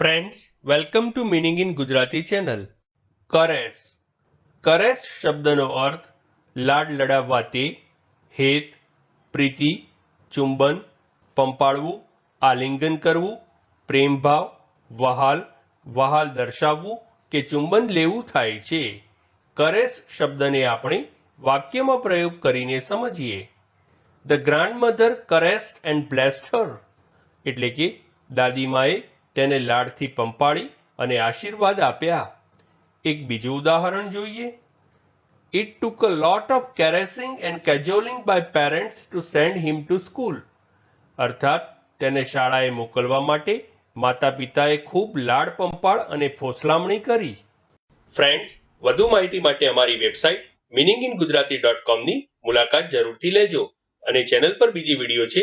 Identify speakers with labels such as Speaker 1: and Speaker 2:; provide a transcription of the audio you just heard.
Speaker 1: Friends welcome to meaning in Gujarati channel caress caress શબ્દનો અર્થ લાડ લડાવવા તે હેત પ્રીતિ ચુંબન પંપાળવું આલિંગન કરવું પ્રેમભાવ વહાલ વહાલ દર્શાવવું કે ચુંબન લેવું થાય છે. કરેસ શબ્દને આપણે વાક્યમાં પ્રયોગ કરીને સમજીએ. The grandmother caressed and blessed her એટલે કે દાદીમાએ તેને લાડથી પંપાળી અને આશીર્વાદ આપ્યા. એક બીજું ઉદાહરણ જોઈએ. It took a lot of caressing and cajoling by parents to send him to school અર્થાત, તેને શાળાએ મોકલવા માટે માતા પિતાએ ખૂબ લાડ પંપાળ અને ફોસલામણી કરી. ફ્રેન્ડ્સ વધુ માહિતી માટે અમારી website meaning in Gujarati dot કોમની મુલાકાત જરૂરથી લેજો અને ચેનલ પર બીજી વીડિયો છે